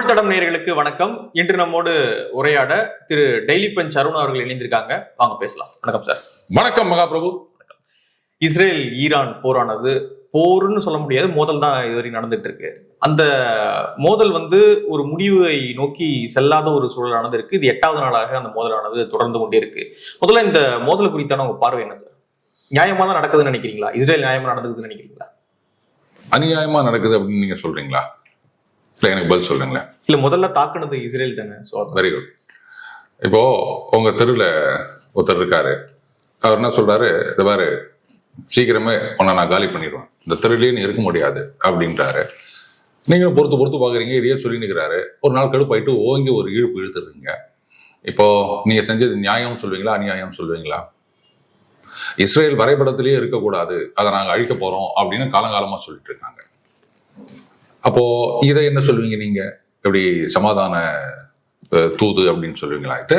தமிழ் தடம் நேயர்களுக்கு வணக்கம். இன்று நம்மோடு உரையாட திரு டெய்லி பஞ்ச் அருண் அவர்கள் இணைந்திருக்காங்க. வாங்க பேசலாம். வணக்கம் சார். வணக்கம் மகாபிரபு. இஸ்ரேல் ஈரான் போரானது போர்னு சொல்ல முடியாது. மோதல் தான் இதுவரை நடந்துட்டு இருக்கு அந்த மோதல் வந்து ஒரு முடிவை நோக்கி செல்லாத ஒரு சூழலானது இருக்கு இது எட்டாவது நாளாக அந்த மோதலானது தொடர்ந்து கொண்டே இருக்கு முதல்ல இந்த மோதல் குறித்தான உங்க பார்வை என்ன சார்? நியாயமா தான் நடக்குதுன்னு நினைக்கிறீங்களா? இஸ்ரேல் நியாயமா நடந்ததுன்னு நினைக்கிறீங்களா? அநியாயமா நடக்குது அப்படின்னு நீங்க சொல்றீங்களா? இல்ல எனக்கு பதில் சொல்லுங்களேன். இல்ல முதல்ல தாக்குனது இஸ்ரேல் தானே ஸோ வெரி குட் இப்போ உங்க தெருவில் ஒருத்தர் இருக்காரு. அவர் என்ன சொல்றாரு? இந்த பாரு சீக்கிரமே உன்னை நான் காலி பண்ணிடுவேன் இந்த தெருவிலேயே நீ இருக்க முடியாது அப்படின்றாரு. நீங்களும் பொறுத்து பொறுத்து பாக்குறீங்க இதையே சொல்லி நிற்கிறாரு ஒரு நாள் கடுப்பாயிட்டு ஓங்கி ஒரு இழுப்பு இழுத்துருங்க இப்போ நீங்க செஞ்சது நியாயம் சொல்லுவீங்களா அநியாயம் சொல்லுவீங்களா? இஸ்ரேல் வரைபடத்திலேயே இருக்கக்கூடாது. அதை நாங்கள் அழிக்க போறோம் அப்படின்னு காலங்காலமா சொல்லிட்டு இருக்காங்க. அப்போ இதை என்ன சொல்லுவீங்க நீங்க? எப்படி சமாதான தூது அப்படின்னு சொல்லுவீங்களா இதை?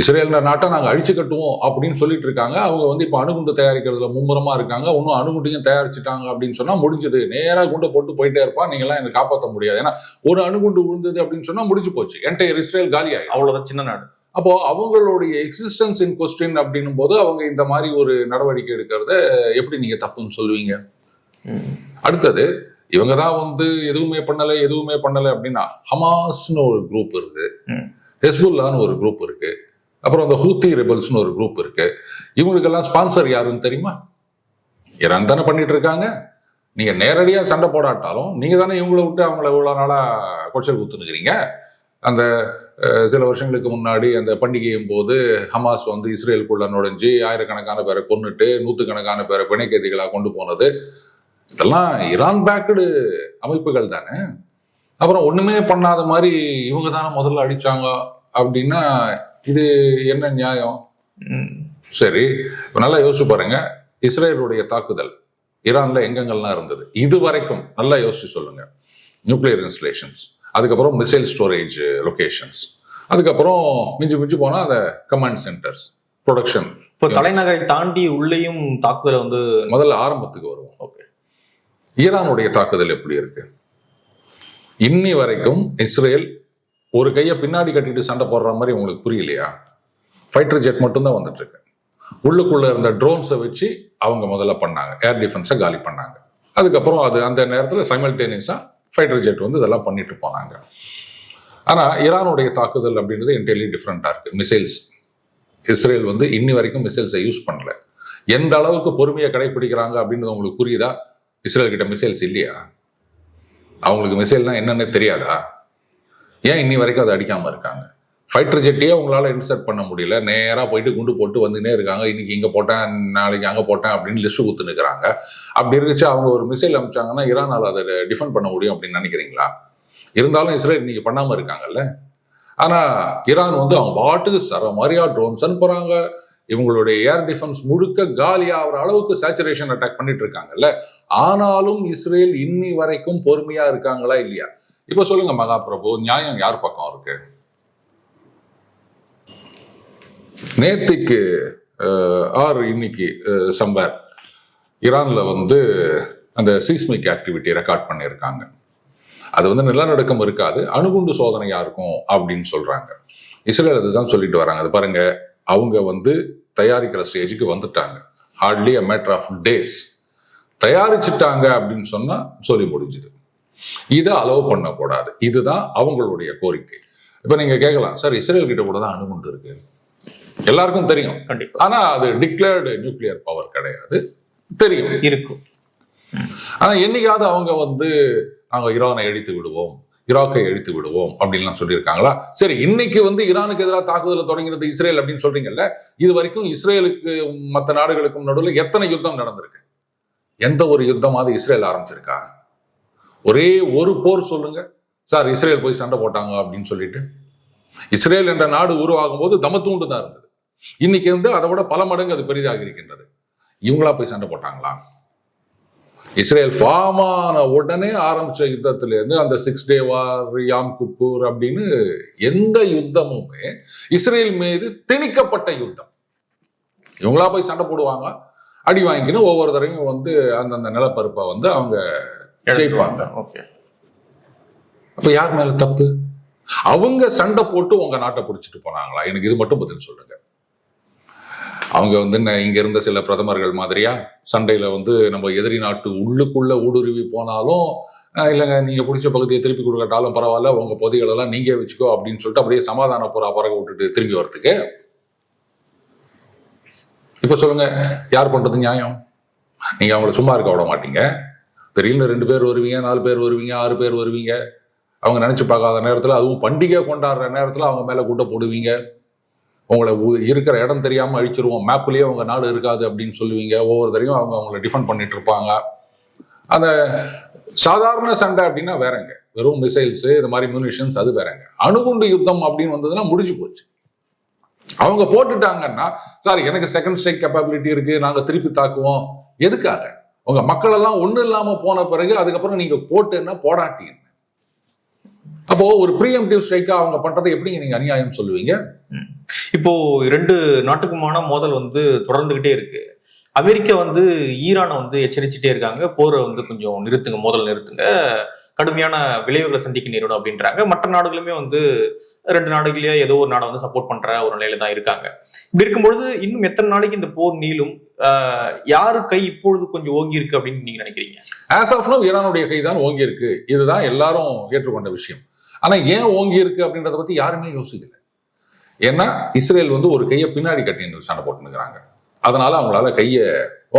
இஸ்ரேல் நாட்டை நாங்கள் அழிச்சு கட்டுவோம் அப்படின்னு சொல்லிட்டு இருக்காங்க. அவங்க வந்து இப்போ அணுகுண்டு தயாரிக்கிறதுல மும்முரமா இருக்காங்க. இன்னும் அணுகுண்டையும் தயாரிச்சுட்டாங்க அப்படின்னு சொன்னா முடிஞ்சது. நேரா குண்டை போட்டு போயிட்டே இருப்பா. நீங்களாம் என்னை காப்பாற்ற முடியாது. ஏன்னா ஒரு அணுகுண்டு விழுந்தது அப்படின்னு சொன்னா முடிஞ்சு போச்சு. என்டையர் இஸ்ரேல் காலி ஆயிடும் அவ்வளவுதான் சின்ன நாடு. அப்போ அவங்களுடைய எக்ஸிஸ்டன்ஸ் இன் கொஸ்டின் அப்படின்னும் போது அவங்க இந்த மாதிரி ஒரு நடவடிக்கை எடுக்கிறத எப்படி நீங்க தப்புன்னு சொல்லுவீங்க? அடுத்தது இவங்க தான் வந்து எதுவுமே பண்ணலை எதுவுமே பண்ணலை அப்படின்னா ஹமாஸ்னு ஒரு குரூப் இருக்கு. ஹெஸ்புல்லான்னு ஒரு குரூப் இருக்கு. அப்புறம் அந்த ஹூத்தி ரெபல்ஸ்னு ஒரு குரூப் இருக்கு. இவங்களுக்கெல்லாம் ஸ்பான்சர் யாருன்னு தெரியுமா? ஈரான் தானே பண்ணிட்டு இருக்காங்க. நீங்க நேரடியா சண்டை போடாட்டாலும் நீங்க தானே இவங்கள விட்டு அவங்கள இவ்வளவு நாளா கொச்சல் குத்துனுக்கிறீங்க அந்த சில வருஷங்களுக்கு முன்னாடி அந்த பண்டிகையும் போது ஹமாஸ் வந்து இஸ்ரேலுக்குள்ள நுழைஞ்சு ஆயிரக்கணக்கான பேரை கொன்னுட்டு நூற்றுக்கணக்கான பேரை பிணை கைதிகளா கொண்டு போனது. இதெல்லாம் ஈரான் பேக்கடு அமைப்புகள் தானே? அப்புறம் ஒண்ணுமே பண்ணாத மாதிரி இவங்க தானே முதல்ல அடிச்சாங்க அப்படின்னா இது என்ன நியாயம். சரி நல்லா யோசிச்சு பாருங்க. இஸ்ரேலுடைய தாக்குதல் ஈரான்ல எங்கெங்கெல்லாம் இருந்தது? இது வரைக்கும் நல்லா யோசிச்சு சொல்லுங்க. நியூக்ளியர் இன்ஸ்டலேஷன்ஸ் அதுக்கப்புறம் மிசைல் ஸ்டோரேஜ் லொகேஷன்ஸ் அதுக்கப்புறம் மிஞ்சி மிஞ்சி போனா அந்த கமாண்ட் சென்டர்ஸ் ப்ரொடக்ஷன் இப்போ தலைநகரை தாண்டி உள்ளேயும் தாக்குதலை வந்து முதல்ல ஆரம்பத்துக்கு வருவோம். ஓகே ஈரானுடைய தாக்குதல் எப்படி இருக்கு? இன்னி வரைக்கும் இஸ்ரேல் ஒரு கையை பின்னாடி கட்டிட்டு சண்டை போடுற மாதிரி உங்களுக்கு புரியலையா? ஃபைட்டர் ஜெட் மட்டும்தான் வந்துட்டு இருக்கு உள்ளுக்குள்ள இருந்த ட்ரோன்ஸை வச்சு அவங்க முதல்ல பண்ணாங்க. ஏர் டிஃபென்ஸை காலி பண்ணாங்க. அதுக்கப்புறம் அது அந்த நேரத்தில் சைமல்டேனியஸாக ஃபைட்டர் ஜெட் வந்து இதெல்லாம் பண்ணிட்டு போனாங்க. ஆனால் ஈரானுடைய தாக்குதல் அப்படின்றது என்டையர்லி டிஃப்ரெண்ட்டாக இருக்கு. மிசைல்ஸ் இஸ்ரேல் வந்து இன்னி வரைக்கும் மிசைல்ஸை யூஸ் பண்ணல. எந்த அளவுக்கு பொறுமையை கடைபிடிக்கிறாங்க அப்படின்றது உங்களுக்கு புரியுதா? இஸ்ரேல் கிட்ட மிசைல்ஸ் இல்லையா? அவங்களுக்கு மிசைல்னா என்னன்னு தெரியாதா? ஏன் இன்னி வரைக்கும் அதை அடிக்காம இருக்காங்க? ஃபைட்டர் ஜெட்டையே உங்களால இன்சர்ட் பண்ண முடியல. நேராக போயிட்டு குண்டு போட்டு வந்துனே இருக்காங்க. இன்னைக்கு இங்கே போட்டேன் நாளைக்கு அங்கே போட்டேன் அப்படின்னு லிஸ்ட் குத்து நிற்கிறாங்க அப்படி இருந்துச்சு அவங்க ஒரு மிசைல் அமிச்சாங்கன்னா ஈரானால் அதை டிஃபெண்ட் பண்ண முடியும் அப்படின்னு நினைக்கிறீங்களா? இருந்தாலும் இஸ்ரேல் இன்னைக்கு பண்ணாமல் இருக்காங்கல்ல. ஆனால் ஈரான் வந்து அவங்க பாட்டுக்கு சர மாதிரியா ட்ரோன்ஸ் அனுப்புகிறாங்க இவங்களுடைய ஏர் டிஃபென்ஸ் முழுக்க காலி ஆகிற அளவுக்கு சேச்சுரேஷன் அட்டாக் பண்ணிட்டு இருக்காங்கல்ல ஆனாலும் இஸ்ரேல் இன்னி வரைக்கும் பொறுமையா இருக்காங்களா இல்லையா? இப்ப சொல்லுங்க மகாபிரபு நியாயம் யார் பக்கம் இருக்கு? நேத்திக்கு ஆர் இன்னைக்கு சம்பர் ஈரான்ல வந்து அந்த சீஸ்மிக் ஆக்டிவிட்டி ரெக்கார்ட் பண்ணியிருக்காங்க. அது வந்து நிலநடுக்கம் இருக்காது அணுகுண்டு சோதனையா இருக்கும் அப்படின்னு சொல்றாங்க. இஸ்ரேல் அதுதான் சொல்லிட்டு வராங்க. அது பாருங்க அவங்க வந்து தயாரிக்கிற ஸ்டேஜுக்கு வந்துட்டாங்க. Hardly a matter of days தயாரிச்சுட்டாங்க அப்படின்னு சொன்னா சொல்லி முடிஞ்சுது. இதை அலோவ் பண்ணக்கூடாது. இதுதான் அவங்களுடைய கோரிக்கை. இப்ப நீங்க கேட்கலாம் சார் இஸ்ரேல் கிட்ட கூட தான் அணுகுண்டு இருக்கு? எல்லாருக்கும் தெரியும். கண்டிப்பா. ஆனா அது டிக்ளேர்டு நியூக்ளியர் பவர் கிடையாது. தெரியும். இருக்கும். ஆனா என்னைக்காவது அவங்க வந்து நாங்க ஈரானை அழித்து விடுவோம். ஈராக்கை அழித்து விடுவோம் அப்படின்லாம் சொல்லியிருக்காங்களா? சரி இன்னைக்கு வந்து ஈரானுக்கு எதிராக தாக்குதலை தொடங்கினது இஸ்ரேல் அப்படின்னு சொல்றீங்கல்ல இது வரைக்கும் இஸ்ரேலுக்கு மற்ற நாடுகளுக்கும் நடுவில் எத்தனை யுத்தம் நடந்திருக்கு? எந்த ஒரு யுத்தமாவது இஸ்ரேல் ஆரம்பிச்சிருக்கா? ஒரே ஒரு போர் சொல்லுங்க. சார் இஸ்ரேல் போய் சண்டை போட்டாங்க அப்படின்னு சொல்லிட்டு. இஸ்ரேல் என்ற நாடு உருவாகும் போது தமத்தூண்டு தான் இருந்தது. இன்னைக்கு வந்து அதை விட பல மடங்கு அது பெரிதாக இருக்கின்றது. இவங்களா போய் சண்டை போட்டாங்களா? இஸ்ரேல் ஃபார்ம் ஆன உடனே ஆரம்பிச்ச யுத்தத்துல இருந்து அந்த சிக்ஸ் டே வார் யாம் குப்பூர் அப்படின்னு எந்த யுத்தமுமே இஸ்ரேல் மீது திணிக்கப்பட்ட யுத்தம். இவங்களா போய் சண்டை போடுவாங்க. அடி வாங்கிக்கின்னு ஒவ்வொரு தடவையும் வந்து அந்தந்த நிலப்பரப்பை வந்து அவங்க ஜெயிப்பாங்க. ஓகே அப்ப யார் மேல தப்பு? அவங்க சண்டை போட்டு உங்க நாட்டை பிடிச்சிட்டு போனாங்களா? எனக்கு இது மட்டும் பதில் சொல்லுங்க. அவங்க வந்து என்ன இங்க இருந்த சில பிரதமர்கள் மாதிரியா சண்டையில வந்து நம்ம எதிரி நாட்டு உள்ளுக்குள்ள ஊடுருவி போனாலும் இல்லைங்க நீங்க பிடிச்ச பகுதியை திருப்பி கொடுக்கட்டாலும் பரவாயில்ல உங்க பகுதிகளெல்லாம் நீங்க வச்சுக்கோ அப்படின்னு சொல்லிட்டு அப்படியே சமாதான புறா பறக்க விட்டுட்டு திரும்பி வரத்துக்கு இப்ப சொல்லுங்க யார் பண்றது நியாயம்? நீங்க அவங்கள சும்மா இருக்க விட மாட்டீங்க. திடீர்னு ரெண்டு பேர் வருவீங்க நாலு பேர் வருவீங்க ஆறு பேர் வருவீங்க. அவங்க நினைச்சு பார்க்காத நேரத்துல அதுவும் பண்டிகை கொண்டாடுற நேரத்துல அவங்க மேல கூட்ட போடுவீங்க. உங்களை உ- இருக்கிற இடம் தெரியாமல் அழிச்சிருவோம். மேப்லேயே அவங்க நாடு இருக்காது அப்படின்னு சொல்லுவீங்க. ஒவ்வொருத்தரையும் அவங்க அவங்கள டிஃபெண்ட் பண்ணிட்டு இருப்பாங்க. அந்த சாதாரண சண்டை அப்படின்னா வேறங்க. வெறும் மிசைல்ஸ் இந்த மாதிரி மியூனிஷன்ஸ் அது வேறங்க. அணுகுண்டு யுத்தம் அப்படின்னு வந்ததுன்னா முடிஞ்சு போச்சு. அவங்க போட்டுட்டாங்கன்னா சார் எனக்கு செகண்ட் ஸ்ட்ரைக் கேப்பபிலிட்டி இருக்கு. நாங்க திருப்பி தாக்குவோம். எதுக்காக? உங்க மக்கள் எல்லாம் ஒண்ணு இல்லாம போன பிறகு அதுக்கப்புறம் நீங்க போட்டுன்னா என்ன? அப்போ ஒரு ப்ரீஎம்டிவ் ஸ்ட்ரைக்கா அவங்க பண்றதை எப்படி நீங்க அநியாயம் சொல்லுவீங்க? இப்போ ரெண்டு நாட்டுக்குமான மோதல் வந்து தொடர்ந்துகிட்டே இருக்கு. அமெரிக்கா வந்து ஈரானை வந்து எச்சரிச்சுட்டே இருக்காங்க. போரை வந்து கொஞ்சம் நிறுத்துங்க மோதல் நிறுத்துங்க. கடுமையான விளைவுகளை சந்திக்க நேரிடும் அப்படின்றாங்க. மற்ற நாடுகளுமே வந்து ரெண்டு நாடுகளையே ஏதோ ஒரு நாடை வந்து சப்போர்ட் பண்ற ஒரு நிலையில தான் இருக்காங்க. இப்படி இருக்கும்பொழுது இன்னும் எத்தனை நாளைக்கு இந்த போர் நீளும்? யாரு கை இப்பொழுது கொஞ்சம் ஓங்கி இருக்கு அப்படின்னு நீங்க நினைக்கிறீங்க? ஆஸ் ஆஃப் நோ ஈரானுடைய கை தான் ஓங்கி இருக்கு. இதுதான் எல்லாரும் ஏற்றுக்கொண்ட விஷயம். ஆனா ஏன் ஓங்கி இருக்கு அப்படின்றத பத்தி யாருமே யோசிக்கல. ஏன்னா இஸ்ரேல் வந்து ஒரு கையை பின்னாடி கட்டி சண்டை போட்டுனுக்குறாங்க அதனால அவங்களால கையை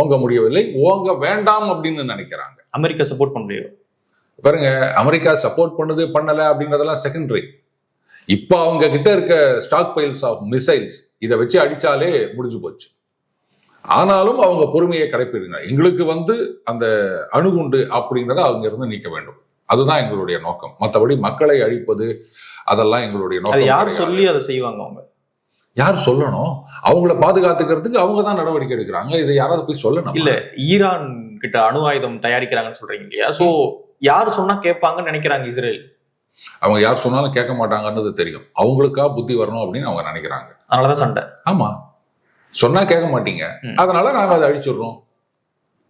ஓங்க முடியவில்லை. ஓங்க வேண்டாம் அப்படின்னு நினைக்கிறாங்க. அமெரிக்கா சப்போர்ட் பண்ண முடியும் பாருங்க அமெரிக்கா சப்போர்ட் பண்ணுது பண்ணல அப்படின்றதெல்லாம் செகண்டரி இப்போ அவங்க கிட்ட இருக்க ஸ்டாக் பைல்ஸ் ஆஃப் மிசைல்ஸ் இதை வச்சு அடிச்சாலே முடிஞ்சு போச்சு. ஆனாலும் அவங்க பொறுமையை கடைப்பிடிங்க எங்களுக்கு வந்து அந்த அணுகுண்டு அப்படின்றத அவங்க இருந்து நீக்க வேண்டும். அதுதான் எங்களுடைய நோக்கம். மற்றபடி மக்களை அழிப்பது அதெல்லாம் எங்களுடைய நோக்கம் யார். சொல்லி அதை செய்வாங்க அவங்க? யார் சொல்லணும்? அவங்கள பாதுகாத்துக்கிறதுக்கு அவங்க தான் நடவடிக்கை எடுக்கிறாங்க. இதை யாராவது போய் சொல்லணும்? இல்ல ஈரான் கிட்ட அணு ஆயுதம் தயாரிக்கிறாங்கன்னு சொல்றீங்க இல்லையா? சோ யார் சொன்னா கேட்பாங்கன்னு நினைக்கிறாங்க இஸ்ரேல். அவங்க யார் சொன்னாலும் கேட்க மாட்டாங்கன்றது தெரியும். அவங்களுக்கா புத்தி வரணும் அப்படின்னு அவங்க நினைக்கிறாங்க. அதனாலதான் சண்டை. ஆமா. சொன்னா கேட்க மாட்டீங்க. அதனால நாங்க அதை அழிச்சிடுறோம்.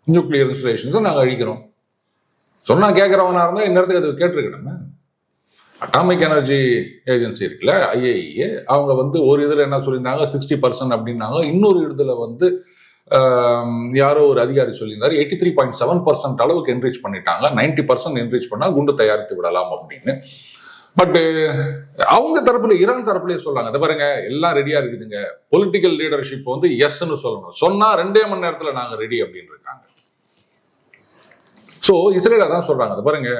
நியூக்ளியர் இன்ஸ்டலேஷன்ஸை நாங்க அழிக்கிறோம். சொன்னா கேட்கறவனா இருந்தா இந்த இடத்துக்கு அது கேட்டிருக்கணுமே. அட்டாமிக் எனர்ஜி ஏஜென்சி இருக்குல்ல ஐஏஇஏ அவங்க வந்து ஒரு இதில் என்ன சொல்லியிருந்தாங்க? சிக்ஸ்டி பர்சன்ட் அப்படின்னாங்க. இன்னொரு இடத்துல வந்து யாரோ ஒரு அதிகாரி சொல்லியிருந்தாரு eighty three point seven percent அளவுக்கு என்ரீச் பண்ணிட்டாங்க. நைன்டி பர்சன்ட் என்ரீச் பண்ணால் குண்டு தயாரித்து விடலாம் அப்படின்னு. பட் அவங்க தரப்புல ஈரான் தரப்புலயே சொல்றாங்க. அதை பாருங்க எல்லாம் ரெடியா இருக்குதுங்க. பொலிட்டிக்கல் லீடர்ஷிப் வந்து எஸ்ன்னு சொல்லணும். சொன்னா ரெண்டே மணி நேரத்துல நாங்க ரெடி அப்படின்னு இருக்காங்க. ஸோ இஸ்ரேலா தான் சொல்றாங்க. அதை பாருங்க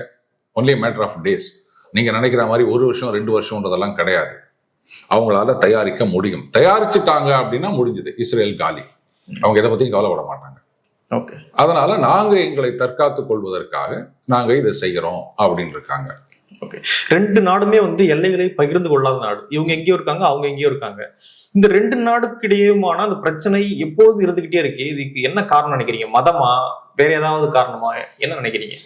ஒன்லி மேட்டர் ஆஃப் டேஸ் நீங்க நினைக்கிற மாதிரி ஒரு வருஷம் ரெண்டு வருஷம்ன்றதெல்லாம் கிடையாது. அவங்களால தயாரிக்க முடியும். தயாரிச்சுட்டாங்க அப்படின்னா முடிஞ்சது. இஸ்ரேல் காலி. அவங்க இதை பத்தியும் கவலைப்பட மாட்டாங்க. ஓகே. அதனால நாங்க எங்களை தற்காத்துக் கொள்வதற்காக நாங்க இதை செய்கிறோம் அப்படின்னு இருக்காங்க. ஓகே. ரெண்டு நாடுமே வந்து எல்லைகளை பகிர்ந்து கொள்ளாத நாடு. இவங்க எங்கேயோ இருக்காங்க அவங்க எங்கேயோ இருக்காங்க. இந்த ரெண்டு நாடுக்கு இடையேயுமான அந்த பிரச்சனை எப்போது இருந்துகிட்டே இருக்கு? இதுக்கு என்ன காரணம் நினைக்கிறீங்க? மதமா? வேற ஏதாவது காரணமா? என்ன நினைக்கிறீங்க?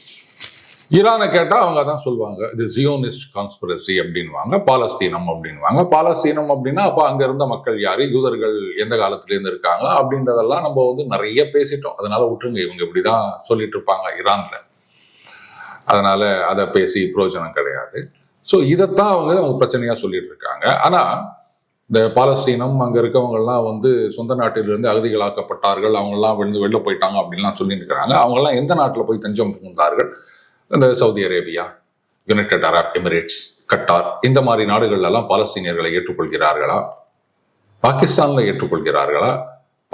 ஈரானை கேட்டால் அவங்க தான் சொல்லுவாங்க இது ஜியோனிஸ்ட் கான்ஸ்பிரசி அப்படின்வாங்க பாலஸ்தீனம் அப்படின்வாங்க பாலஸ்தீனம் அப்படின்னா அப்போ அங்க இருந்த மக்கள் யார்? யூதர்கள் எந்த காலத்துல இருந்து இருக்காங்க? அப்படின்றதெல்லாம் நம்ம வந்து நிறைய பேசிட்டோம். அதனால விட்டுருங்க இவங்க இப்படிதான் சொல்லிட்டு இருப்பாங்க ஈரானில். அதனால அதை பேசி பிரயோஜனம் கிடையாது. ஸோ இதைத்தான் அவங்க அவங்க பிரச்சனையா சொல்லிட்டு இருக்காங்க. ஆனா இந்த பாலஸ்தீனம் அங்க இருக்கவங்கெல்லாம் வந்து சொந்த நாட்டிலிருந்து அகதிகளாக்கப்பட்டார்கள் அவங்கெல்லாம் விழுந்து வெளில போயிட்டாங்க அப்படின்லாம் சொல்லிட்டு இருக்காங்க. அவங்க எல்லாம் எந்த நாட்டில் போய் தஞ்சம் புகுந்தார்கள்? இந்த Saudi Arabia United Arab Emirates Qatar இந்த மாதிரி நாடுகள்லாம் பாலஸ்தீனியர்களை ஏற்றுக்கொள்கிறார்களா? பாகிஸ்தானில் ஏற்றுக்கொள்கிறார்களா?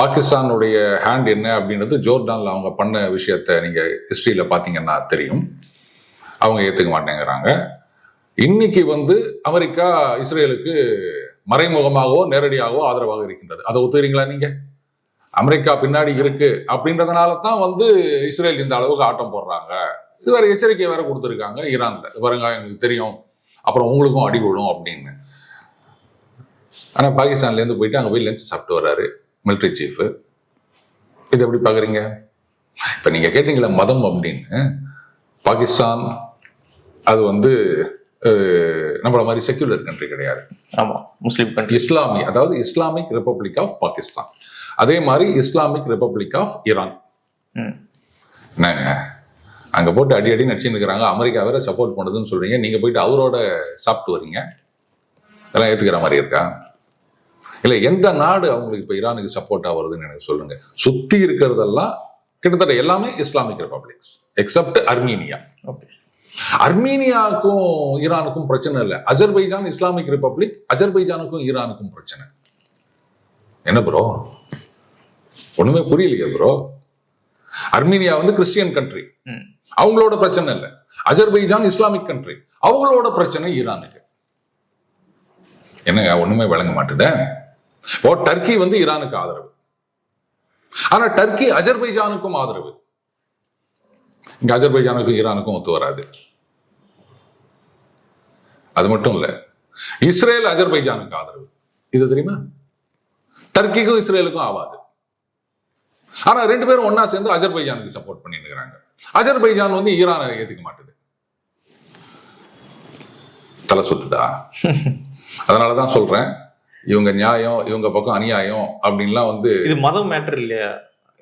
பாகிஸ்தானுடைய ஹேண்ட் என்ன அப்படின்றது ஜோர்டானில் அவங்க பண்ண விஷயத்த நீங்கள் ஹிஸ்ட்ரியில் பார்த்தீங்கன்னா தெரியும். அவங்க ஏற்றுக்க மாட்டேங்கிறாங்க. இன்னைக்கு வந்து அமெரிக்கா இஸ்ரேலுக்கு மறைமுகமாகவோ நேரடியாகவோ ஆதரவாக இருக்கின்றது. அதை ஒத்துக்கிறீங்களா நீங்க? அமெரிக்கா பின்னாடி இருக்கு அப்படின்றதுனால தான் வந்து இஸ்ரேல் இந்த அளவுக்கு ஆட்டம் போடுறாங்க. இது வேற எச்சரிக்கை வேற கொடுத்துருக்காங்க ஈரான்ல. பாருங்க எனக்கு தெரியும். அப்புறம் உங்களுக்கும் அடி விழும் அப்படின்னு. ஆனா பாகிஸ்தான்ல இருந்து போயிட்டு அங்க போய் லஞ்ச் சாப்பிட்டு வர்றாரு மிலிட்ரி சீஃப் இது எப்படி பாக்குறீங்க? இப்ப நீங்க கேட்டீங்களா மதம் அப்படின்னு. பாகிஸ்தான் அது வந்து நம்மள மாதிரி செக்யூலர் கண்ட்ரி கிடையாது. ஆமா முஸ்லீம் கண்ட்ரி இஸ்லாமிய அதாவது இஸ்லாமிக் ரிப்பப்ளிக் ஆஃப் பாகிஸ்தான் அதே மாதிரி இஸ்லாமிக் ரிப்பப்ளிக் ஆஃப் ஈரான் அங்க போட்டு அடி அடி நடிச்சுன்னு இருக்கிறாங்க அமெரிக்கா வேற சப்போர்ட் பண்ணுதுன்னு சொல்றீங்க. நீங்க போயிட்டு அவரோட சாப்பிட்டு வரீங்க. இதெல்லாம் ஏத்துக்கிற மாதிரி இருக்கா? இல்ல எந்த நாடு அவங்களுக்கு இப்ப ஈரானுக்கு சப்போர்ட் ஆகுறதுன்னு எனக்கு சொல்லுங்க. சுத்தி இருக்கிறதெல்லாம் கிட்டத்தட்ட எல்லாமே Islamic republics except Armenia okay அர்மீனியாவுக்கும் ஈரானுக்கும் பிரச்சனை இல்லை. அஜர்பைஜான் இஸ்லாமிக் ரிபப்ளிக் அஜர்பைஜானுக்கும் ஈரானுக்கும் பிரச்சனை. என்ன ப்ரோ ஒண்ணுமே புரியலையே ப்ரோ அர்மீனியா வந்து கிறிஸ்டியன் கண்ட்ரி. அவங்களோட பிரச்சனை இல்லை. அஜர்பைஜான் இஸ்லாமிக் கண்ட்ரி அவங்களோட பிரச்சனை ஈரானுக்கு. என்னங்க ஒண்ணுமே விளங்க மாட்டுதே? இப்போ டர்க்கி வந்து ஈரானுக்கு ஆதரவு. ஆனா டர்க்கி அஜர்பைஜானுக்கும் ஆதரவு. இங்க அஜர்பைஜானுக்கும் ஈரானுக்கும் ஒத்து வராது. அது மட்டும் இல்ல இஸ்ரேல் அஜர்பைஜானுக்கு ஆதரவு. இது தெரியுமா? டர்க்கிக்கும் இஸ்ரேலுக்கும் ஆவாது. ஆனா ரெண்டு பேரும் ஒண்ணா சேர்ந்து அஜர்பைஜானுக்கு சப்போர்ட் பண்ணிட்டு இருக்காங்க அஜர்பைஜான் வந்து ஈரானை ஏத்துக்க மாட்டுது. தலை சுத்துதா? அதனாலதான் சொல்றேன் இவங்க நியாயம் இவங்க பக்கம் அநியாயம் அப்படின்லாம் வந்து இது மதம் மேட்டர் இல்லையா?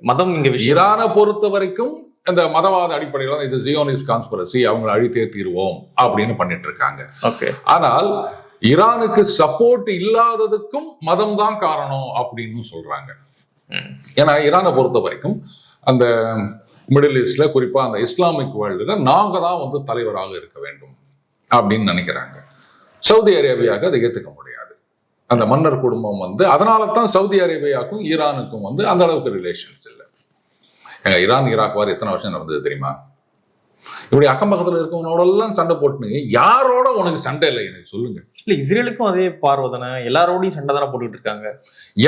மதம் இங்க ஈரானை பொறுத்த வரைக்கும் இந்த மதவாத அடிப்படையில் தான் இது ஜியோனிஸ் கான்ஸ்பரசி அவங்களை அழித்தே தீருவோம் அப்படின்னு பண்ணிட்டு இருக்காங்க. ஓகே ஆனால் ஈரானுக்கு சப்போர்ட் இல்லாததுக்கும் மதம் தான் காரணம் அப்படின்னு சொல்றாங்க. ஏன்னா ஈரானை பொறுத்த வரைக்கும் அந்த மிடில் ஈஸ்ட்ல குறிப்பா அந்த இஸ்லாமிக் வேர்ல்டுல நாங்க தான் வந்து தலைவராக இருக்க வேண்டும் அப்படின்னு நினைக்கிறாங்க. சவுதி அரேபியாவுக்கு அதை ஏத்துக்க முடியாது. அந்த மன்னர் குடும்பம் வந்து அதனால தான் சவுதி அரேபியாவுக்கும் ஈரானுக்கும் வந்து அந்த அளவுக்கு ரிலேஷன்ஸ் இல்லை. எங்க ஈரான் ஈராக் வார் எத்தனை வருஷம் நடந்தது தெரியுமா? இப்படி அக்கம் பக்கத்துல இருக்கவனோட எல்லாம் சண்டை போட்டுனுங்க யாரோட உனக்கு சண்டை இல்லை? எனக்கு சொல்லுங்க. இல்ல இஸ்ரேலுக்கும் அதே பார்வை தானே? எல்லாரோடையும் சண்டை தானே போட்டுக்கிட்டு இருக்காங்க.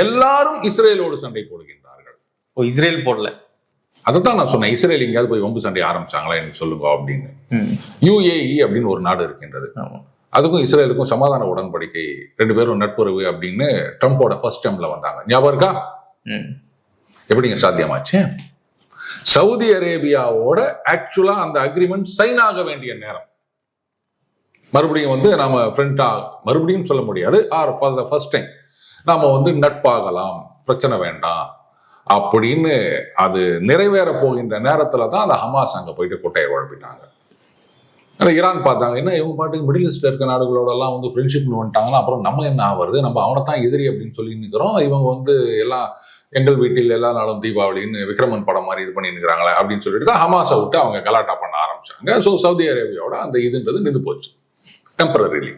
எல்லாரும் இஸ்ரேலோடு சண்டை போடுகின்றார்கள். ஓ இஸ்ரேல் போடல. அதைத்தான் நான் சொன்னேன் இஸ்ரேல் எங்கேயாவது போய் வம்பு சண்டை ஆரம்பிச்சாங்களா எனக்கு சொல்லுங்க அப்படின்னு. யுஏஇ அப்படின்னு ஒரு நாடு இருக்கின்றது. அதுக்கும் இஸ்ரேலுக்கும் சமாதான உடன்படிக்கை ரெண்டு பேரும் நட்புறவு அப்படின்னு ட்ரம்போட ஃபர்ஸ்ட் டைம்ல வந்தாங்க. ஞாபகம் இருக்கா. எப்படிங்க சாத்தியமாச்சு? சவுதி அரேபியாவோட ஆக்சுவலா அந்த அக்ரிமெண்ட் சைன் ஆக வேண்டிய நேரம். மறுபடியும் வந்து நாம ஃப்ரெண்டாக மறுபடியும் சொல்ல முடியாது. Or for the first time நாம வந்து நட்பாகலாம் பிரச்சனை வேண்டாம். அப்படின்னு அது நிறைவேற போகின்ற நேரத்துல தான் அந்த ஹமாஸ் அங்க போயிட்டு கொட்டையை குழப்பிட்டாங்க. ஈரான் பார்த்தாங்க என்ன இவங்க பாட்டுக்கு மிடில் ஈஸ்ட்ல இருக்க நாடுகளோட எல்லாம் வந்து ஃப்ரெண்ட்ஷிப்னு வந்துட்டாங்கன்னா அப்புறம் நம்ம என்ன ஆவறது நம்ம அவனை தான் எதிரி அப்படின்னு சொல்லி நிற்கிறோம் இவங்க வந்து எல்லாம் எங்கள் வீட்டில் எல்லா நாளும் தீபாவளின்னு விக்ரமன் படம் மாதிரி இது பண்ணிருக்கிறாங்களே அப்படின்னு சொல்லிட்டு தான் ஹமாஸை விட்டு அவங்க கலாட்டா பண்ண ஆரம்பிச்சாங்க. ஸோ சவுதி அரேபியாவோட அந்த இதுன்றது நின்று போச்சு. டெம்பரரிலி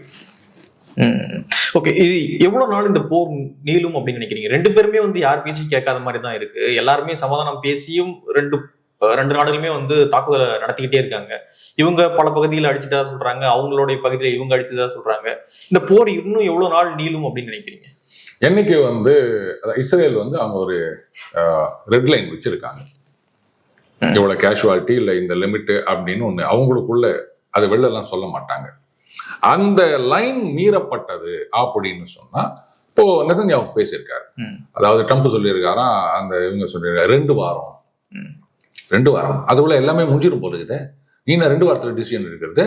ஓகே இது எவ்வளவு நாள் இந்த போர் நீளும் அப்படின்னு நினைக்கிறீங்க? ரெண்டு பேருமே வந்து யார் பேசி கேட்காத மாதிரி தான் இருக்கு. எல்லாருமே சமாதானம் பேசியும் ரெண்டு ரெண்டு நாடுகளுமே வந்து தாக்குதலை நடத்திக்கிட்டே இருக்காங்க. இவங்க பல பகுதியில் அடிச்சுட்டா சொல்றாங்க. அவங்களுடைய பகுதியில இவங்க அடிச்சுதான் சொல்றாங்க. இந்த போர் இன்னும் எவ்வளவு நாள் நீளும் அப்படின்னு நினைக்கிறீங்க? என்னைக்கு வந்து இஸ்ரேல் வந்து அவங்க ஒரு ரெட் லைன் வச்சிருக்காங்க. இவ்வளவு கேஷுவாலிட்டி இல்லை இந்த லிமிட் அப்படின்னு ஒண்ணு அவங்களுக்குள்ள அது வெளிலலாம் சொல்ல மாட்டாங்க. அந்த லைன் மீறப்பட்டது அப்படின்னு சொன்னா இப்போ நெதன்யாவு பேசியிருக்காரு. அதாவது ட்ரம்ப் சொல்லியிருக்காராம் அந்த இவங்க சொல்லியிருக்காரு ரெண்டு வாரம். ரெண்டு வாரம். அதுக்குள்ள எல்லாமே முடிஞ்சிடும் போலுக்குதே நீ என்ன ரெண்டு வாரத்துல டிசிஷன் எடுக்கிறது?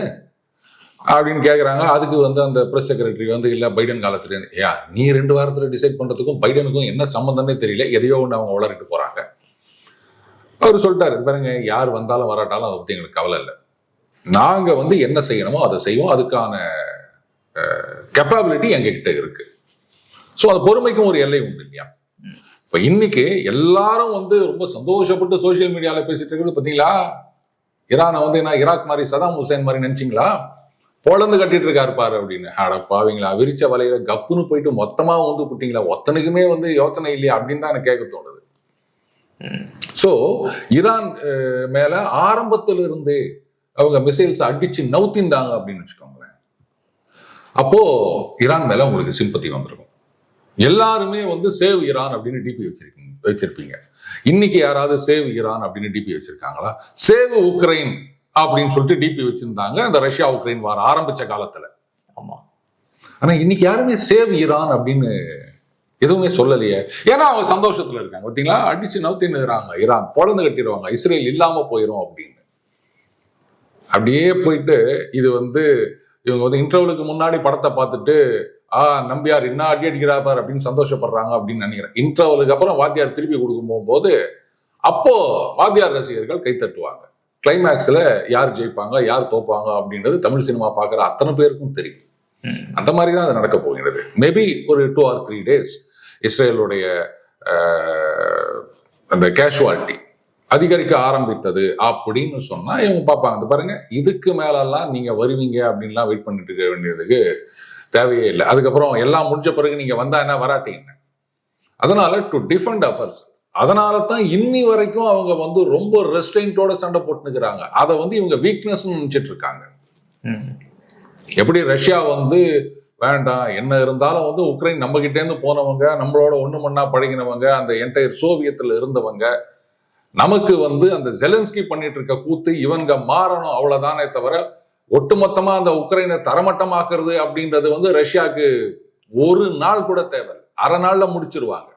அப்படின்னு கேட்குறாங்க அதுக்கு வந்து அந்த ப்ரெஸ் செக்ரட்டரி வந்து இல்லை பைடன் காலத்துலேருந்து ஏன் நீ ரெண்டு வாரத்தில் டிசைட் பண்ணுறதுக்கும் பைடனுக்கும் என்ன சம்பந்தம்னே தெரியல. எதையோ ஒன்று அவங்க வளரிட்டு போகிறாங்க அவர் சொல்லிட்டாரு பாருங்க யார் வந்தாலும் வராட்டாலும் அதை பற்றி எங்களுக்கு கவலை இல்லை. நாங்கள் வந்து என்ன செய்யணுமோ அதை செய்வோம். அதுக்கான கெப்பாபிலிட்டி எங்ககிட்ட இருக்கு. ஸோ அது பொறுமைக்கும் ஒரு எல்லை உண்டு இல்லையா? இப்போ இன்னைக்கு எல்லாரும் வந்து ரொம்ப சந்தோஷப்பட்டு சோஷியல் மீடியாவில் பேசிட்டு இருக்கிறது பார்த்தீங்களா ஈரானை வந்து என்ன ஈராக் மாதிரி சதாம் ஹுசேன் மாதிரி நினைச்சிங்களா? பொழந்து கட்டிட்டு இருக்காரு பாரு அப்படின்னு. அட பாவீங்களா விரிச்ச வலையில கப்புன்னு போயிட்டு மொத்தமா வந்து புட்டீங்களா? ஒத்தனுக்குமே வந்து யோசனை இல்லையா அப்படின்னு தான் எனக்கு கேட்க தோணுது. சோ ஈரான் மேல ஆரம்பத்துல இருந்தே அவங்க மிசைல்ஸ் அடிச்சு நவுத்திந்தாங்க அப்படின்னு வச்சுக்கோங்களேன். அப்போ ஈரான் மேல உங்களுக்கு சிம்பத்தி வந்திருக்கும். எல்லாருமே வந்து சேவ் ஈரான் அப்படின்னு டிபி வச்சிருக்கீங்க வச்சிருப்பீங்க. இன்னைக்கு யாராவது சேவ் ஈரான் அப்படின்னு டிபி வச்சிருக்காங்களா? Save Ukraine. அப்படின்னு சொல்லிட்டு டிபி வச்சிருந்தாங்க. அந்த ரஷ்யா உக்ரைன் வார ஆரம்பிச்ச காலத்துல. ஆமா. ஆனா இன்னைக்கு யாருமே சேவ் ஈரான் அப்படின்னு எதுவுமே சொல்லலையே. ஏன்னா அவங்க சந்தோஷத்துல இருக்காங்க. பார்த்தீங்களா அடிச்சு நவுத்தின்னுறாங்க. ஈரான் பொழந்து கட்டிடுவாங்க. இஸ்ரேல் இல்லாம போயிடும் அப்படின்னு. அப்படியே போயிட்டு இது வந்து இவங்க வந்து இன்டர்வலுக்கு முன்னாடி படத்தை பார்த்துட்டு ஆ நம்பியார் என்ன அடி அடிக்கிறா பார் அப்படின்னு சந்தோஷப்படுறாங்க அப்படின்னு நினைக்கிறேன். இன்டர்வலுக்கு அப்புறம் வாத்தியார் திருப்பி கொடுக்கும் போகும்போது அப்போ வாத்தியார் ரசிகர்கள் கை தட்டுவாங்க. கிளைமேக்ஸ்ல யார் ஜெயிப்பாங்க யார் தோப்பாங்க அப்படின்றது தமிழ் சினிமா பார்க்குற அத்தனை பேருக்கும் தெரியும். அந்த மாதிரி தான் அது நடக்க போகிறது. மேபி ஒரு டூ ஆர் த்ரீ டேஸ் இஸ்ரேலுடைய அந்த கேஷுவாலிட்டி அதிகரிக்க ஆரம்பித்தது அப்படின்னு சொன்னா இவங்க பார்ப்பாங்க. இந்த பாருங்க இதுக்கு மேலெல்லாம் நீங்க வருவீங்க அப்படின்லாம் வெயிட் பண்ணிட்டு இருக்க வேண்டியதுக்கு தேவையே இல்லை. அதுக்கப்புறம் எல்லாம் முடிஞ்ச பிறகு நீங்க வந்தா என்ன வராட்டீங்க அதனால டு டிஃபெண்ட் அஃபர்ஸ் அதனால தான் இன்னி வரைக்கும் அவங்க வந்து ரொம்ப ரெஸ்ட்ரெயின்ட்டோட சண்டை போட்டுனுக்குறாங்க அதை வந்து இவங்க வீக்னஸ் நினைச்சிட்டு இருக்காங்க. எப்படி ரஷ்யா வந்து வேண்டாம் என்ன இருந்தாலும் வந்து உக்ரைன் நம்ம கிட்ட இருந்து போனவங்க நம்மளோட ஒண்ணு மண்ணா பழகினவங்க அந்த என்டையர் சோவியத்துல இருந்தவங்க நமக்கு வந்து அந்த ஜெலன்ஸ்கி பண்ணிட்டு இருக்க கூத்து இவங்க மாறணும் அவ்வளவுதானே தவிர ஒட்டுமொத்தமா அந்த உக்ரைனை தரமட்டமாக்குறது அப்படின்றது வந்து ரஷ்யாவுக்கு ஒரு நாள் கூட தேவை அரை நாள்ல முடிச்சிருவாங்க.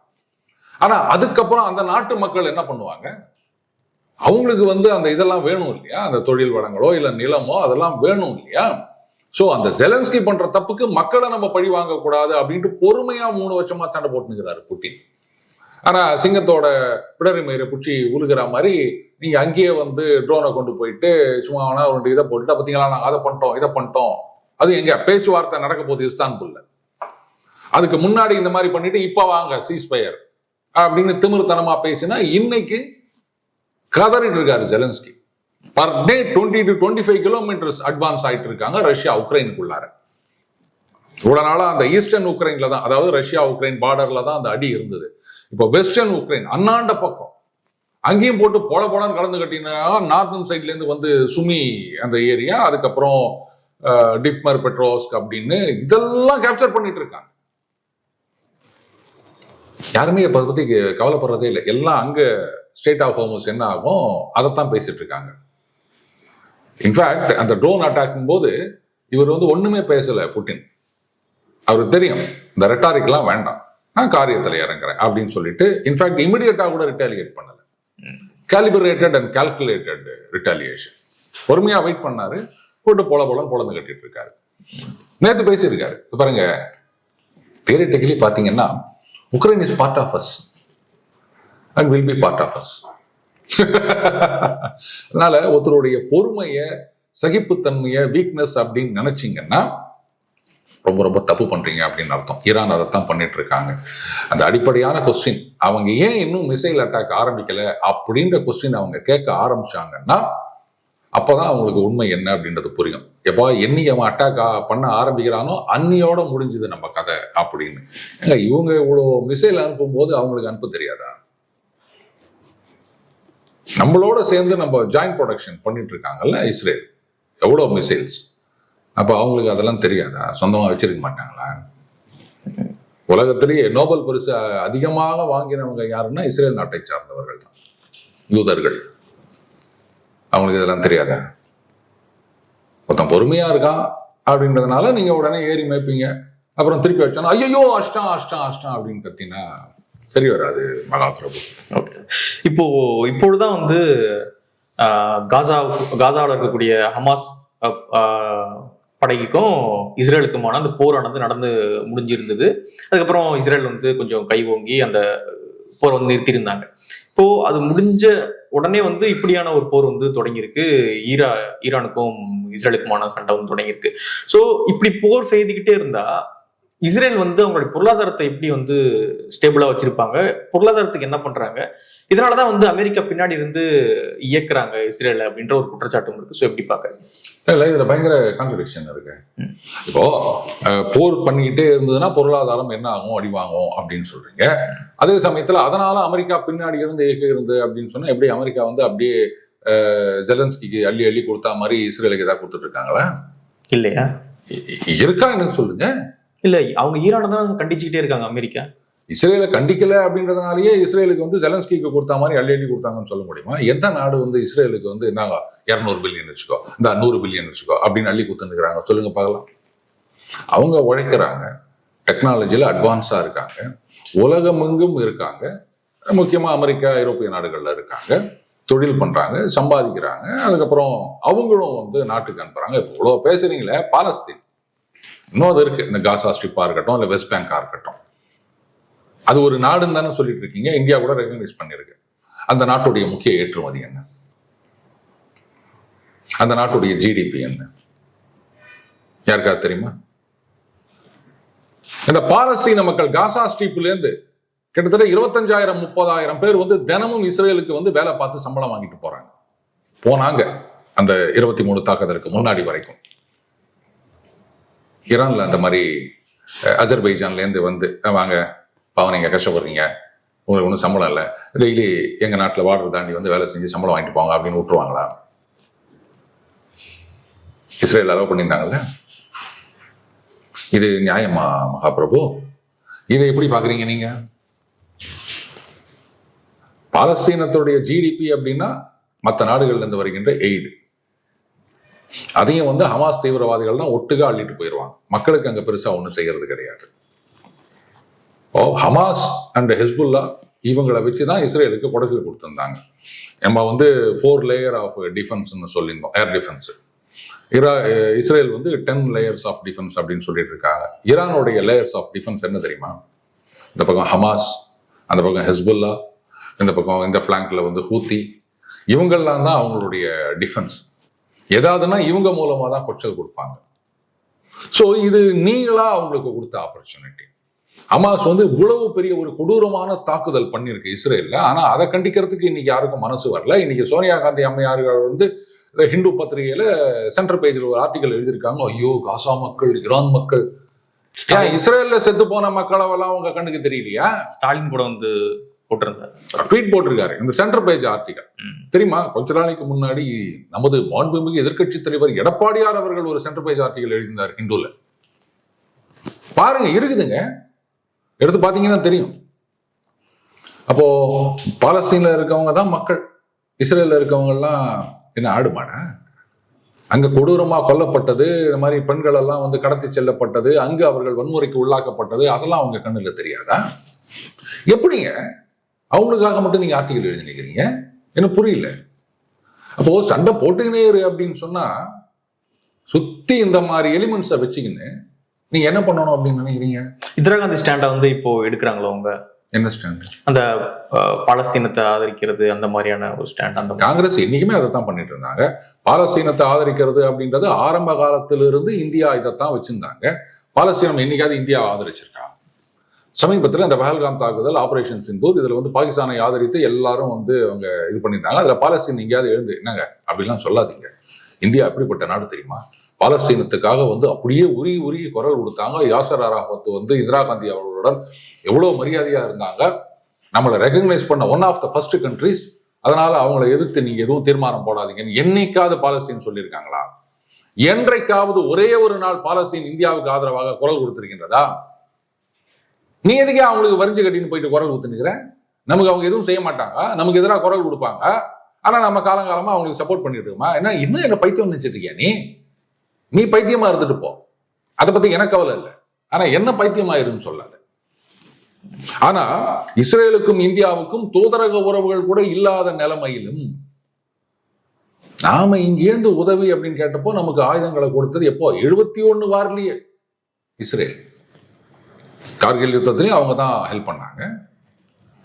ஆனா அதுக்கப்புறம் அந்த நாட்டு மக்கள் என்ன பண்ணுவாங்க? அவங்களுக்கு வந்து அந்த இதெல்லாம் வேணும் இல்லையா? அந்த தொழில் வளங்களோ இல்ல நிலமோ அதெல்லாம் வேணும் இல்லையா? சோ அந்த ஜெலன்ஸ்கி பண்ற தப்புக்கு மக்களை நம்ம பழி வாங்க கூடாது அப்படின்ட்டு பொறுமையா மூணு வருஷமா சண்டை போட்டுனுக்கிறாரு புட்டின். ஆனா சிங்கத்தோட பிடரி மயிரை பிடிச்சி உழுகிற மாதிரி நீங்க அங்கேயே வந்து ட்ரோனை கொண்டு போயிட்டு சும்மா வேணா ஒரு ரெண்டு இதை போட்டுட்டு பார்த்தீங்களா நாங்க அதை பண்ணிட்டோம் இதை பண்ணிட்டோம். அது எங்க? பேச்சுவார்த்தை நடக்க போகுது இஸ்தான்புல்ல. அதுக்கு முன்னாடி இந்த மாதிரி பண்ணிட்டு இப்ப வாங்க சீஸ்பயர் அப்படின்னு திமிர்த்தனமா பேசினா இன்னைக்கு கதறிட்டு இருக்காரு Zelensky. Per day twenty to twenty five kilometres advance ஆயிட்டு இருக்காங்க ரஷ்யா உக்ரைனுக்குள்ளார. இவ்வளவு அந்த ஈஸ்டர்ன் உக்ரைன்ல தான் அதாவது ரஷ்யா உக்ரைன் பார்டர்ல தான் அந்த அடி இருந்தது. இப்போ வெஸ்டர்ன் உக்ரைன் அண்ணாண்ட பக்கம். அங்கேயும் போட்டு பொல பொலன்னு கலந்து கட்டினா நார்த்தன் சைட்ல இருந்து வந்து சுமி அந்த ஏரியா அதுக்கப்புறம் டிப்மர் பெட்ரோஸ்க் அப்படின்னு இதெல்லாம் கேப்சர் பண்ணிட்டு இருக்காங்க யாருமே இப்ப அதை கவலைப்படுறதே இல்லை. எல்லாம் அங்க ஸ்டேட் ஆஃப் ஹோமஸ் என்ன ஆகும்? அதைத்தான் பேசிட்டு இருக்காங்க. இன்ஃபேக்ட் அந்த ட்ரோன் அட்டாக்கும் போது இவர் வந்து ஒண்ணுமே பேசல புட்டின். அவருக்கு தெரியும் இந்த ரெட்டாரிக்லாம் வேண்டாம். நான் காரியத்தில் இறங்குறேன் அப்படின்னு சொல்லிட்டு இன்ஃபேக்ட் இமிடியட்டா கூட ரிட்டாலியேட் பண்ணல. கேலிபரேட்டட் அண்ட் கால்குலேட்டட் ரிட்டாலியேஷன் பொறுமையா வெயிட் பண்ணாரு. போட்டு பொல பொலன்னு பொழந்து கட்டிட்டு இருக்காரு. நேத்து பேசியிருக்காரு. பாருங்க தியரிட்டிக்கலி பாத்தீங்கன்னா Ukraine is part of us and will be part of us அதனால ஒருத்தருடைய பொறுமையை சகிப்புத்தன்மையை வீக்னஸ் அப்படின்னு நினைச்சிங்கன்னா ரொம்ப ரொம்ப தப்பு பண்றீங்க அப்படின்னு அர்த்தம். ஈரான் அதைத்தான் பண்ணிட்டு இருக்காங்க அந்த அடிப்படையான கொஸ்டின் அவங்க ஏன் இன்னும் மிசைல் அட்டாக் ஆரம்பிக்கல அப்படின்ற கொஸ்டின் அவங்க கேட்க ஆரம்பிச்சாங்கன்னா அப்போதான் அவங்களுக்கு உண்மை என்ன அப்படின்றது புரியும். எப்போ என்னைக்கு அவன் அட்டாக் பண்ண ஆரம்பிக்கிறானோ அன்னியோட முடிஞ்சது நம்ம கதை அப்படின்னு. ஏங்க இவங்க இவ்வளோ மிசைல் அனுப்பும்போது அவங்களுக்கு அனுப்ப தெரியாதா? நம்மளோட சேர்ந்து நம்ம ஜாயிண்ட் ப்ரொடக்ஷன் பண்ணிட்டு இருக்காங்கல்ல இஸ்ரேல். எவ்வளோ மிசைல்ஸ் அப்போ அவங்களுக்கு அதெல்லாம் தெரியாதா? சொந்தமாக வச்சிருக்க மாட்டாங்களா? உலகத்திலேயே நோபல் பரிசு அதிகமாக வாங்கினவங்க யாருன்னா இஸ்ரேல் நாட்டை சார்ந்தவர்கள் தான். யூதர்கள். அவங்களுக்கு இதெல்லாம் தெரியாதா? ஒருத்தன் பொறுமையா இருக்கான் அப்படின்றதுனால நீங்க உடனே ஏறி மேய்ப்பீங்க. அப்புறம் திருப்பி வச்சோன்னா ஐயோ அஷ்டம் அஷ்டம் அஷ்டம் அப்படின்னு கத்தினா சரி வராது மகாபிரபு ஓகே. இப்போ இப்பொழுதுதான் வந்து ஆஹ், காசா காசாவில் இருக்கக்கூடிய ஹமாஸ் அஹ், ஆஹ், படைக்கும் இஸ்ரேலுக்குமான அந்த போரானது நடந்து முடிஞ்சிருந்தது. அதுக்கப்புறம் இஸ்ரேல் வந்து கொஞ்சம் கை ஓங்கி அந்த போரை வந்து நிறுத்தியிருந்தாங்க. இப்போ அது முடிஞ்ச உடனே வந்து இப்படியான ஒரு போர் வந்து தொடங்கியிருக்கு. ஈரா ஈரானுக்கும் இஸ்ரேலுக்குமான சண்டை வந்து தொடங்கியிருக்கு. ஸோ இப்படி போர் செய்துக்கிட்டே இருந்தா இஸ்ரேல் வந்து அவங்களுடைய பொருளாதாரத்தை எப்படி வந்து ஸ்டேபிளா வச்சிருப்பாங்க? பொருளாதாரத்துக்கு என்ன பண்றாங்க? இதனாலதான் வந்து அமெரிக்கா பின்னாடி இருந்து இயக்குறாங்க இஸ்ரேல் அப்படின்ற ஒரு குற்றச்சாட்டும் இருக்கு. ஸோ எப்படி பாக்குறது இல்ல இதுல பயங்கர கான்ட்ரடிக்ஷன் இருக்கு. இப்போ போர் பண்ணிக்கிட்டே இருந்ததுன்னா பொருளாதாரம் என்ன ஆகும் அடி வாங்கும் அப்படின்னு சொல்றீங்க. அதே சமயத்துல அதனால அமெரிக்கா பின்னாடி இருந்து இயக்க இருந்து அப்படின்னு சொன்னா எப்படி அமெரிக்கா வந்து அப்படியே ஜெலன்ஸ்கிக்கு அள்ளி அள்ளி கொடுத்தா மாதிரி இஸ்ரேலுக்கு ஏதாவது கொடுத்துட்டு இருக்காங்களா? இல்லையா? இருக்கா எனக்கு சொல்லுங்க. இல்ல அவங்க ஈரானை தான் கண்டிச்சுக்கிட்டே இருக்காங்க அமெரிக்கா. இஸ்ரேலை கண்டிக்கல அப்படின்றதுனாலயே இஸ்ரேலுக்கு வந்து ஜெலன்ஸ்கிக்கு கொடுத்த மாதிரி அள்ளி அள்ளி கொடுத்தாங்கன்னு சொல்ல முடியுமா? எந்த நாடு வந்து இஸ்ரேலுக்கு வந்து நாங்க இரநூறு பில்லியன் வச்சுக்கோ. இந்த நூறு பில்லியன் வச்சுக்கோ அப்படின்னு அள்ளி கொடுத்துருக்காங்க சொல்லுங்க பார்க்கலாம். அவங்க உழைக்கிறாங்க. டெக்னாலஜியில் அட்வான்ஸாக இருக்காங்க. உலகமெங்கும் இருக்காங்க. முக்கியமாக அமெரிக்கா ஐரோப்பிய நாடுகளில் இருக்காங்க. தொழில் பண்ணுறாங்க சம்பாதிக்கிறாங்க. அதுக்கப்புறம் அவங்களும் வந்து நாட்டுக்கு அனுப்புகிறாங்க இப்போ இவ்வளோ பேசுகிறீங்களே பாலஸ்தீன். இன்னும் அது இருக்குது இந்த காசா ஸ்ட்ரிப்பாக இருக்கட்டும் இல்லை வெஸ்ட் பேங்காக இருக்கட்டும். அது ஒரு நாடுன்னு தானே சொல்லிட்டு இருக்கீங்க இந்தியா கூட ரெகனைஸ் பண்ணியிருக்கு. அந்த நாட்டுடைய முக்கிய ஏற்றுமதி என்ன? அந்த நாட்டுடைய ஜிடிபி என்ன? யாருக்காவது தெரியுமா? இந்த பாலஸ்தீன மக்கள் காசா ஸ்ட்ரீப்ல இருந்து கிட்டத்தட்ட இருபத்தஞ்சாயிரம் முப்பதாயிரம் பேர் வந்து தினமும் இஸ்ரேலுக்கு வந்து வேலை பார்த்து சம்பளம் வாங்கிட்டு போறாங்க. போனாங்க. அந்த இருபத்தி மூணு தாக்குதலுக்கு முன்னாடி வரைக்கும். ஈரான்ல அந்த மாதிரி அஹ், அஜர்பைஜான்ல இருந்து வந்து வாங்க பாவம் நீங்க கஷ்டப்படுறீங்க உங்களுக்கு ஒன்றும் சம்பளம் இல்லை. டெய்லி எங்க நாட்டில் வாடகை தாண்டி வந்து வேலை செஞ்சு சம்பளம் வாங்கிட்டு போங்க அப்படின்னு விட்டுருவாங்களா? இஸ்ரேல் அலோவ் பண்ணியிருந்தாங்கல்ல? இது நியாயமா மகாபிரபு? இதை எப்படி பாக்குறீங்க நீங்க? பாலஸ்தீனத்துடைய ஜிடிபி அப்படின்னா மற்ற நாடுகள்ல இருந்து வருகின்ற எய்டு அதையும் வந்து ஹமாஸ் தீவிரவாதிகள் தான் ஒட்டுகா அள்ளிட்டு போயிடுவாங்க மக்களுக்கு அங்க பெருசா ஒன்றும் செய்யறது கிடையாது. ஹமாஸ் அண்ட் ஹெஸ்புல்லா இவங்களை வச்சு தான் இஸ்ரேலுக்கு புடசல் கொடுத்துருந்தாங்க. நம்ம வந்து ஃபோர் லேயர் ஆஃப் டிஃபென்ஸ்னு சொல்லியிருந்தோம். ஏர் டிஃபென்ஸ் இரா இஸ்ரேல் வந்து டென் லேயர்ஸ் ஆஃப் டிஃபென்ஸ் அப்படின்னு சொல்லிட்டு இருக்காங்க. ஈரானுடைய லேயர்ஸ் ஆஃப் டிஃபென்ஸ் என்ன தெரியுமா? இந்த பக்கம் ஹமாஸ் அந்த பக்கம் ஹெஸ்புல்லா இந்த பக்கம் இந்த ஃபிளாங்க்ல வந்து ஹூத்தி. இவங்கெல்லாம் தான் அவங்களுடைய டிஃபென்ஸ் ஏதாவதுன்னா இவங்க மூலமாக தான் கொச்சல் கொடுப்பாங்க. ஸோ இது நீங்களா அவங்களுக்கு கொடுத்த ஆப்பர்ச்சுனிட்டி ஹமாஸ் வந்து இவ்வளவு பெரிய ஒரு கொடூரமான தாக்குதல் பண்ணியிருக்கு இஸ்ரேல்ல. ஆனா அதை கண்டிக்கிறதுக்கு இன்னைக்கு யாருக்கும் மனசு வரல. இன்னைக்கு சோனியா காந்தி அம்மையார்கள் வந்து இந்த ஹிந்து பத்திரிகையில சென்டர் பேஜில் ஒரு ஆர்டிகல் எழுதியிருக்காங்க. ஐயோ காசா மக்கள் ஈரான் மக்கள். இஸ்ரேல்ல செத்து போன மக்களவெல்லாம் உங்க கண்ணுக்கு தெரியலையா? ஸ்டாலின் கூட வந்து போட்டிருந்தார். ட்வீட் போட்டிருக்காரு. இந்த சென்டர் பேஜ் ஆர்டிகல். தெரியுமா? கொஞ்ச நாளைக்கு முன்னாடி நமது மாண்புமிகு எதிர்க்கட்சி தலைவர் எடப்பாடியார் அவர்கள் ஒரு சென்டர் பேஜ் ஆர்டிகல் எழுதினார் ஹிந்துல. பாருங்க இருக்குதுங்க. எடுத்து பார்த்தீங்கன்னா தெரியும். அப்போ பாலஸ்தீன்ல இருக்கவங்க தான் மக்கள். இஸ்ரேல்ல இருக்கவங்கெல்லாம் என்ன ஆடு மாடா? அங்க கொடூரமா கொல்லப்பட்டது இந்த மாதிரி பெண்கள் எல்லாம் வந்து கடத்தி செல்லப்பட்டது அங்கு அவர்கள் வன்முறைக்கு உள்ளாக்கப்பட்டது அதெல்லாம் அவங்க கண்ணுல தெரியாதா? எப்படிங்க? அவங்களுக்காக மட்டும் நீங்க ஆர்டிகல் எழுதி நிற்கிறீங்க எனக்கு புரியல. அப்போ சண்டை போட்டுக்கினே இரு அப்படின்னு சொன்னா சுத்தி இந்த மாதிரி எலிமெண்ட்ஸை வச்சுக்கின்னு நீங்க என்ன பண்ணணும் அப்படின்னு நினைக்கிறீங்க? இந்திரா காந்தி ஸ்டாண்டை வந்து இப்போ எடுக்கிறாங்களோ அவங்க? என்ன ஸ்டாண்ட்? அந்த பாலஸ்தீனத்தை ஆதரிக்கிறது அந்த மாதிரியான ஒரு ஸ்டாண்ட் அந்த. காங்கிரஸ் என்னைக்குமே அதை தான் பண்ணிட்டு இருந்தாங்க. பாலஸ்தீனத்தை ஆதரிக்கிறது அப்படின்றது ஆரம்ப காலத்திலிருந்து இந்தியா இதைத்தான் வச்சிருந்தாங்க. பாலஸ்தீனம் என்னைக்காவது இந்தியா ஆதரிச்சிருக்கா? சமீபத்தில் இந்த பஹல்காம் தாக்குதல் ஆபரேஷன் சிந்தூர் இதுல வந்து பாகிஸ்தானை ஆதரித்து எல்லாரும் வந்து அவங்க இது பண்ணியிருந்தாங்க. அதுல பாலஸ்தீன் எங்கேயாவது எழுந்து என்னங்க அப்படிலாம் சொல்லாதீங்க. இந்தியா எப்படிப்பட்ட நாடு தெரியுமா? பாலஸ்தீனத்துக்காக வந்து அப்படியே உருகி உருகி குரல் கொடுத்தாங்க. யாசர் அராபத் வந்து இந்திரா காந்தி அவர்களுடன் எவ்வளவு மரியாதையா இருந்தாங்க. நம்மளை ரெகக்னைஸ் பண்ண one of the first countries அதனால அவங்களை எதிர்த்து நீங்க எதுவும் தீர்மானம் போடாதீங்கன்னு என்னைக்காவது பாலஸ்தீன் சொல்லியிருக்காங்களா? என்றைக்காவது ஒரே ஒரு நாள் பாலஸ்தீன் இந்தியாவுக்கு ஆதரவாக குரல் கொடுத்திருக்கின்றதா? நீ எதுக்கே அவங்களுக்கு வரிஞ்சு கட்டின்னு போயிட்டு குரல் கொடுத்துனுக்கிற நமக்கு அவங்க எதுவும் செய்ய மாட்டாங்க. நமக்கு எதிராக குரல் கொடுப்பாங்க. ஆனா நம்ம காலங்காலமா அவங்களுக்கு சப்போர்ட் பண்ணிட்டு இருக்கோமா? என்ன இன்னும் என்ன பைத்தியம் நினைச்சிட்டு இருக்கியா நீ? நீ பைத்தியமா இருந்துட்டு போ. அதை பத்தி எனக்கு கவலை இல்லை. ஆனா என்ன பைத்தியமா இருன்னு சொல்லாத. ஆனா இஸ்ரேலுக்கும் இந்தியாவுக்கும் தூதரக உறவுகள் கூட இல்லாத நிலைமையிலும் நாம இங்கேருந்து உதவி அப்படின்னு கேட்டப்போ நமக்கு ஆயுதங்களை கொடுத்தது எப்போ? எழுபத்தி ஒண்ணு வாரிலேயே இஸ்ரேல். கார்கில் யுத்தத்திலையும் அவங்க தான் ஹெல்ப் பண்ணாங்க.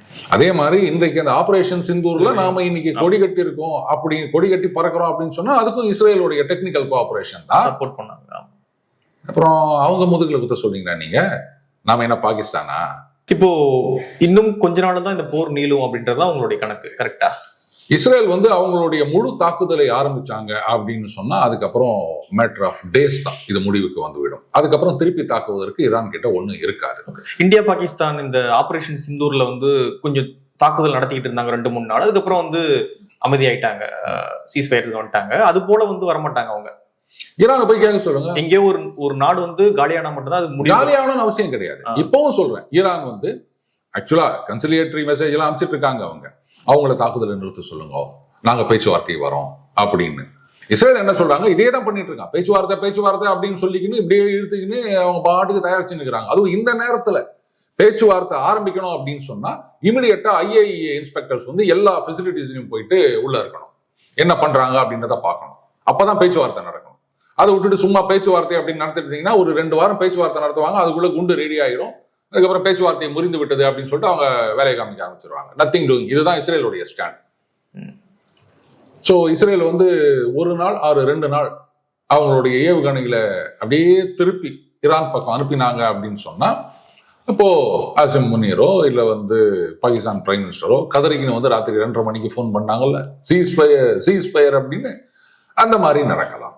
அதே மாதிரி இன்றைக்கு அந்த ஆபரேஷன் சிந்தூர்ல நாம இன்னைக்கு கொடி கட்டி இருக்கோம் அப்படி கொடி கட்டி பறக்கிறோம் அப்படின்னு சொன்னா அதுக்கும் இஸ்ரேலுடைய டெக்னிக்கல் கோஆபரேஷன் தான். சப்போர்ட் பண்ணாங்க. அப்புறம் அவங்க முதுகுல குத்த சொல்றீங்களா நீங்க? நாம என்ன பாகிஸ்தானா? இப்போ இன்னும் கொஞ்ச நாள் தான் இந்த போர் நீளும் அப்படின்றது தான் உங்களுடைய கணக்கு கரெக்டா இஸ்ரேல் வந்து அவங்களுடைய முழு தாக்குதலை ஆரம்பிச்சாங்க அப்படின்னு சொன்னா அதுக்கப்புறம் மேட்டர் ஆஃப் டேஸ் தான் இது முடிவுக்கு வந்துவிடும். அதுக்கப்புறம் திருப்பி தாக்குவதற்கு ஈரான் கிட்ட ஒண்ணும் இருக்காது. இந்தியா பாகிஸ்தான் இந்த ஆபரேஷன் சிந்தூர்ல வந்து கொஞ்சம் தாக்குதல் நடத்திக்கிட்டு இருந்தாங்க ரெண்டு மூணு நாள். அதுக்கப்புறம் வந்து அமைதியாயிட்டாங்க. சீஸ் ஃபயருக்கு வந்துட்டாங்க. அது போல வந்து வரமாட்டாங்க அவங்க. ஈரானை போய் கேட்க சொல்லுங்க. எங்கேயோ ஒரு ஒரு நாடு வந்து காலியானா மட்டும்தான் அது முடியும். ஜாலியாகணும்னு அவசியம் கிடையாது. இப்பவும் சொல்றேன். ஈரான் வந்து ஆக்சுவலா கன்சிலியேட்டரி மெசேஜ் எல்லாம் அனுப்பிச்சிட்டு இருக்காங்க அவங்க. அவங்கள தாக்குதலை நிறுத்த சொல்லுங்க. நாங்க பேச்சுவார்த்தைக்கு வரோம் அப்படின்னு. இஸ்ரேல் என்ன சொல்றாங்க? இதே தான் பண்ணிட்டு இருக்கான். பேச்சுவார்த்தை பேச்சுவார்த்தை அப்படின்னு சொல்லிக்கின்னு இப்படியே இழுத்துக்கின்னு அவங்க பாட்டுக்கு தயாரிச்சு நிற்கிறாங்க அதுவும் இந்த நேரத்துல பேச்சுவார்த்தை ஆரம்பிக்கணும் அப்படின்னு சொன்னா இமிடியட்டா ஐஏஇஏ இன்ஸ்பெக்டர்ஸ் வந்து எல்லா ஃபெசிலிட்டிஸையும் போயிட்டு உள்ள இருக்கணும். என்ன பண்றாங்க அப்படின்றத பார்க்கணும். அப்பதான் பேச்சுவார்த்தை நடக்கணும் அதை விட்டுட்டு சும்மா பேச்சுவார்த்தை அப்படின்னு நடத்திட்டு ஒரு ரெண்டு வாரம் பேச்சுவார்த்தை நடத்துவாங்க. அதுக்குள்ள குண்டு ரெடி ஆயிரும். அதுக்கப்புறம் பேச்சுவார்த்தையை முறிந்து விட்டது அப்படின்னு சொல்லிட்டு அவங்க வேலையை காமிக்க ஆரம்பிச்சிருவாங்க. நத்திங் டூயிங் இதுதான் இஸ்ரேலுடைய ஸ்டாண்ட். ஸோ இஸ்ரேல் வந்து ஒரு நாள் ஆறு ரெண்டு நாள் அவங்களுடைய ஏவுகணைகளை அப்படியே திருப்பி ஈரான் பக்கம் அனுப்பினாங்க அப்படின்னு சொன்னா அப்போ ஆசிம் முனீரோ இல்லை வந்து பாகிஸ்தான் பிரைம் மினிஸ்டரோ கதறிக்கின்னு வந்து ராத்திரி ரெண்டரை மணிக்கு ஃபோன் பண்ணாங்கல்ல. சீஸ் ஃபயர் சீஸ் ஃபயர் அப்படின்னு அந்த மாதிரி நடக்கலாம்.